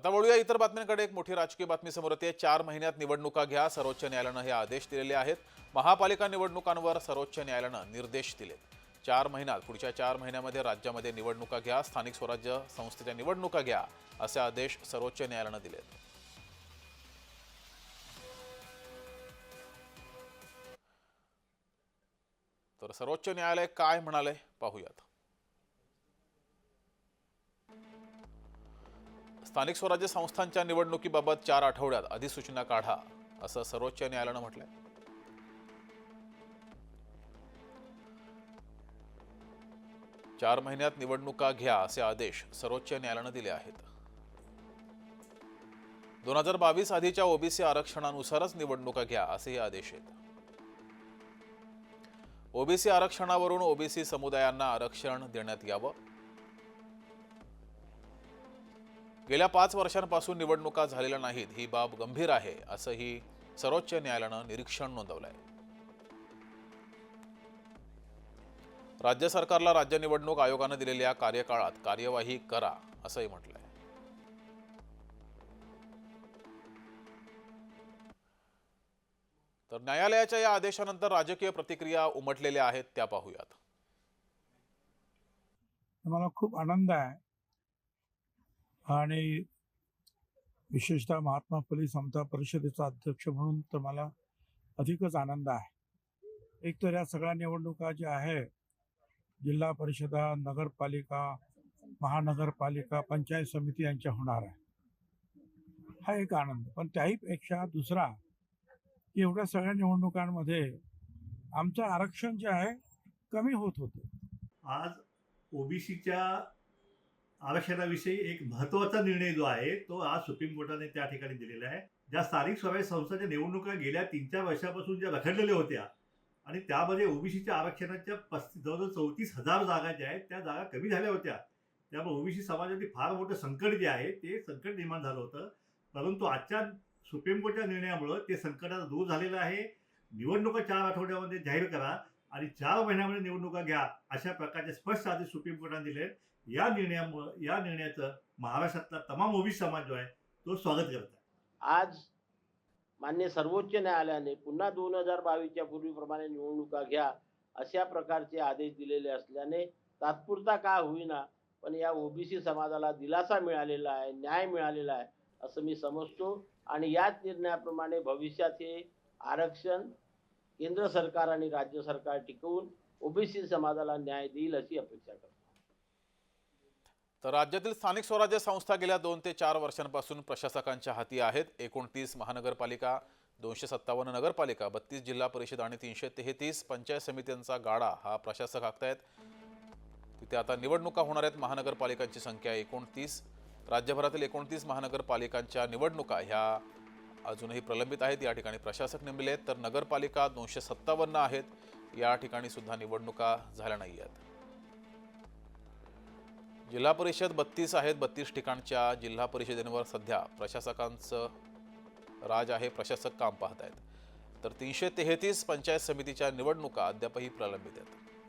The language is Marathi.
आता वळूया इतर बातम्यांकडे. एक मोठी राजकीय बातमी समोर येते. चार महिन्यात निवडणुका घ्या सर्वोच्च न्यायालयानं हे आदेश दिलेले आहेत. महापालिका निवडणुकांवर सर्वोच्च न्यायालयानं निर्देश दिलेत. चार महिन्यात पुढच्या चार महिन्यामध्ये राज्यामध्ये निवडणुका घ्या स्थानिक स्वराज्य संस्थेच्या निवडणुका घ्या असे आदेश सर्वोच्च न्यायालयानं दिलेत. तर सर्वोच्च न्यायालय काय म्हणाले? पाहूयात. स्थानिक स्वराज्य संस्थांच्या निवडणुकीबाबत चार आठवड्यात अधिसूचना काढा असं सर्वोच्च न्यायालयानं म्हटलंय. चार महिन्यात निवडणुका घ्या असे आदेश सर्वोच्च न्यायालयानं दिले आहेत. दोन हजार बावीस आधीच्या ओबीसी आरक्षणानुसारच निवडणुका घ्या असेही आदेश आहेत. ओबीसी आरक्षणावरून ओबीसी समुदायांना आरक्षण देण्यात यावं गेल्या पाच वर्षांपासून निवडणुका झालेल्या नाहीत ही बाब गंभीर आहे असंही सर्वोच्च न्यायालयानं निरीक्षण नोंदवलंय. राज्य सरकारला राज्य निवडणूक आयोगानं दिलेल्या कार्यकाळात कार्यवाही करा असंही म्हटलंय. तर न्यायालयाच्या या आदेशानंतर राजकीय प्रतिक्रिया उमटलेल्या आहेत त्या पाहूयात. मला खूप आनंद आहे आणि विशेषतः महात्मा फुले समता परिषदेचा अध्यक्ष म्हणून तर मला अधिकच आनंद आहे. एक तर या सगळ्या निवडणुका ज्या आहे जिल्हा परिषदा नगरपालिका महानगरपालिका पंचायत समिती यांच्या होणार आहे. हा एक आनंद. पण त्याही पेक्षा दुसरा की एवढ्या सगळ्या निवडणुकांमध्ये आमचं आरक्षण जे आहे कमी होत होतं. आज ओबीसीच्या आरक्षणाविषयी एक महत्त्वाचा निर्णय जो आहे तो आज सुप्रीम कोर्टाने त्या ठिकाणी दिलेला आहे. ज्या स्थानिक स्वराज्य संस्थांच्या निवडणुका गेल्या तीन चार वर्षापासून ज्या रखडलेल्या होत्या आणि त्यामध्ये ओबीसीच्या आरक्षणाच्या पस्तीस जवळजवळ चौतीस हजार जागा ज्या आहेत त्या जागा कमी झाल्या होत्या. त्यामुळे ओबीसी समाजातील फार मोठं संकट जे आहे ते संकट निर्माण झालं होतं. परंतु आजच्या सुप्रीम कोर्टच्या निर्णयामुळं ते संकट आता दूर झालेलं आहे. निवडणुका चार आठवड्यामध्ये जाहीर करा आणि चार महिन्यामध्ये निवडणुका घ्या अशा प्रकारचे स्पष्ट आदेश सुप्रीम कोर्टाने दिले आहेत. या निर्णयामुळं या निर्णयाचं महाराष्ट्रातला तमाम ओबीसी समाज जो आहे तो स्वागत करत आहे. आज मान्य सर्वोच्च न्यायालयाने पुन्हा दोन हजार बावीसच्या पूर्वीप्रमाणे निवडणुका घ्या अशा प्रकारचे आदेश दिलेले असल्याने तात्पुरता का होईना पण या ओबीसी समाजाला दिलासा मिळालेला आहे न्याय मिळालेला आहे असं मी समजतो. आणि याच निर्णयाप्रमाणे भविष्यात हे आरक्षण केंद्र सरकार आणि राज्य सरकार टिकवून ओबीसी समाजाला न्याय देईल अशी अपेक्षा करतो. तर राज्यातील स्थानिक स्वराज्य संस्था गेल्या दोन ते चार वर्षांपासून प्रशासकांच्या हाती आहेत. एकोणतीस महानगरपालिका दोनशे सत्तावन्न नगरपालिका बत्तीस जिल्हा परिषद आणि तीनशे तेहतीस पंचायत समित्यांचा गाडा हा प्रशासक हाकतायत तिथे आता निवडणुका होणार आहेत. महानगरपालिकांची संख्या एकोणतीस. राज्यभरातील एकोणतीस महानगरपालिकांच्या निवडणुका ह्या अजूनही प्रलंबित आहेत. या ठिकाणी प्रशासक नेमले आहेत. तर नगरपालिका दोनशे सत्तावन्न आहेत. या ठिकाणी सुद्धा निवडणुका झाल्या नाही आहेत जिल्हा परिषद बत्तीस आहेत बत्तीस ठिकाणच्या जिल्हा परिषदेवर सध्या प्रशासकांचं राज आहे प्रशासक काम पाहत आहेत. तर तीनशे तेहतीस पंचायत समितीच्या निवडणुका अद्यापही प्रलंबित आहेत.